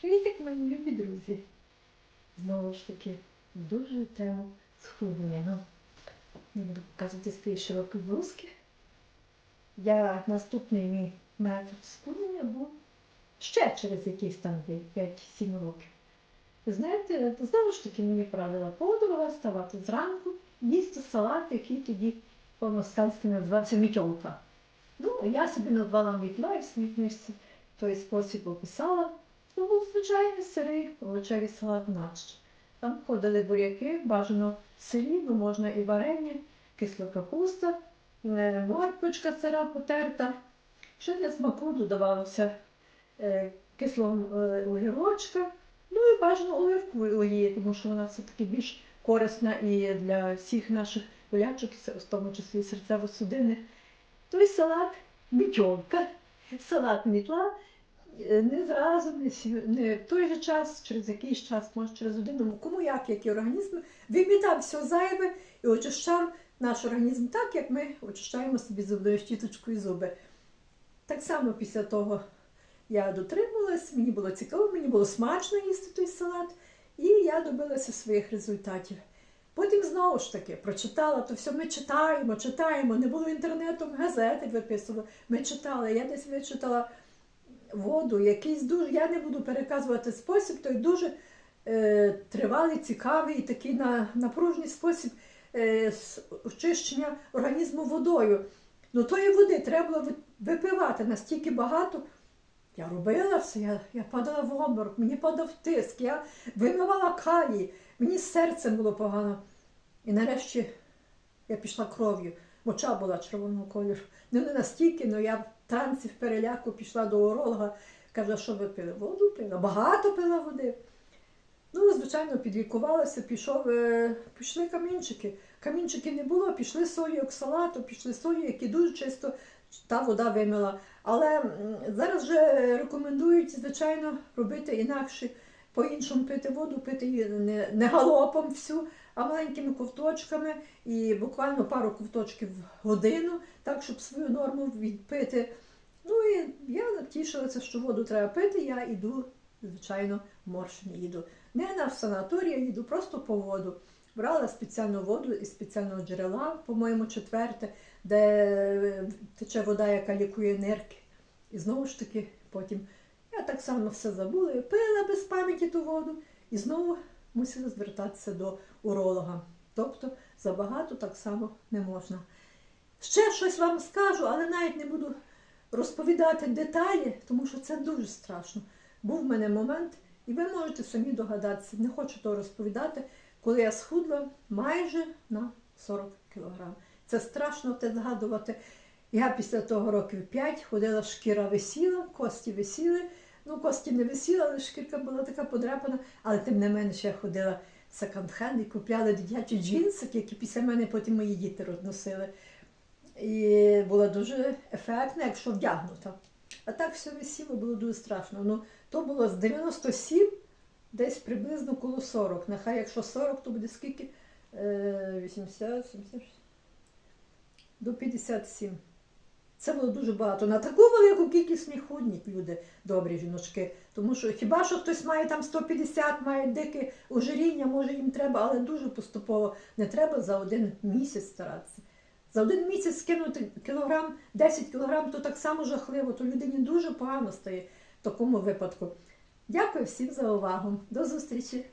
Привітик, мої любі друзі. Знову ж таки, дуже тему схуднення. Ну, не буду показувати свої широкі блузки. Я наступний мій метод схуднення був ще через якийсь там 5-7 років. Знаєте, знову ж таки мені правила подруга вставати зранку, їсти салат, який тоді по-москальськи називався мітьолка. Ну, я собі назвала мітла і в своїй книжці той спосіб описала. Ну, був звичайний сирий овочевий салат наш. Там входили буряки, бажано сирі, бо можна і варення, кисла капуста, е, морквочка сира потерта. Ще для смаку додавалося е, кислого е, огірочка, ну і бажано оливку олії, тому що вона все-таки більш корисна і для всіх наших болячок, в тому числі серцево-судинних. Той салат мітьолка, салат мітла не зразу, не, не в той же час, через якийсь час, може через один, ну, кому як, який організм, вимітав все зайве і очищав наш організм так, як ми очищаємо собі зубною щіточкою зуби. Так само після того я дотрималась, мені було цікаво, мені було смачно їсти той салат, і я добилася своїх результатів. Потім знову ж таки прочитала, то все ми читаємо, читаємо. Не було інтернету, газети виписували. Ми читали. Я десь вичитала воду, якийсь дуже. Я не буду переказувати спосіб, той дуже е, тривалий, цікавий такий на, напружний спосіб е, очищення організму водою. Ну тої води треба випивати настільки багато. Я робила все, я, я падала в обморок, мені падав тиск, я вимивала калій, мені з серцем було погано. І нарешті я пішла кров'ю. Моча була червоного кольору. Ну не настільки, але я в трансі в переляку пішла до уролога. Каже, що ви пили? Воду пила, багато пила води. Ну, звичайно, підлікувалася, пішов, е, пішли камінчики. Камінчики не було, пішли сої оксалату, пішли сої, які дуже чисто та вода вимила. Але зараз вже рекомендують, звичайно, робити інакше, по-іншому пити воду, пити її не, не галопом всю, а маленькими ковточками і буквально пару ковточків в годину, так, щоб свою норму відпити. Ну і я тішилася, що воду треба пити, я йду, звичайно, в Моршин їду. Не на санаторій, я їду просто по воду. Брала спеціальну воду із спеціального джерела, по-моєму, четверте, де тече вода, яка лікує нирки. І знову ж таки, потім я так само все забула, я пила без пам'яті ту воду і знову мусила звертатися до уролога. Тобто забагато так само не можна. Ще щось вам скажу, але навіть не буду розповідати деталі, тому що це дуже страшно. Був в мене момент, і ви можете самі догадатися, не хочу того розповідати, коли я схудла майже на 40 кг. Це страшно те згадувати. Я після того років 5 ходила, шкіра висіла, кості висіли. Ну, кості не висіла, але шкірка була така подряпана, але тим не менше я ходила в секонд-хенд і купляла дитячі джинсики, які після мене потім мої діти розносили. І була дуже ефектна, якщо вдягнута. А так все висіло, було дуже страшно. Ну, то було з 97 десь приблизно коло 40. Нехай якщо 40, то буде скільки? Е, 80, 70, до 57. Це було дуже багато. На таку велику кількість не худніть люди, добрі жіночки. Тому що хіба що хтось має там 150, має дике ожиріння, може їм треба, але дуже поступово не треба за один місяць старатися. За один місяць скинути кілограм, 10 кілограм, то так само жахливо, то людині дуже погано стає в такому випадку. Дякую всім за увагу. До зустрічі!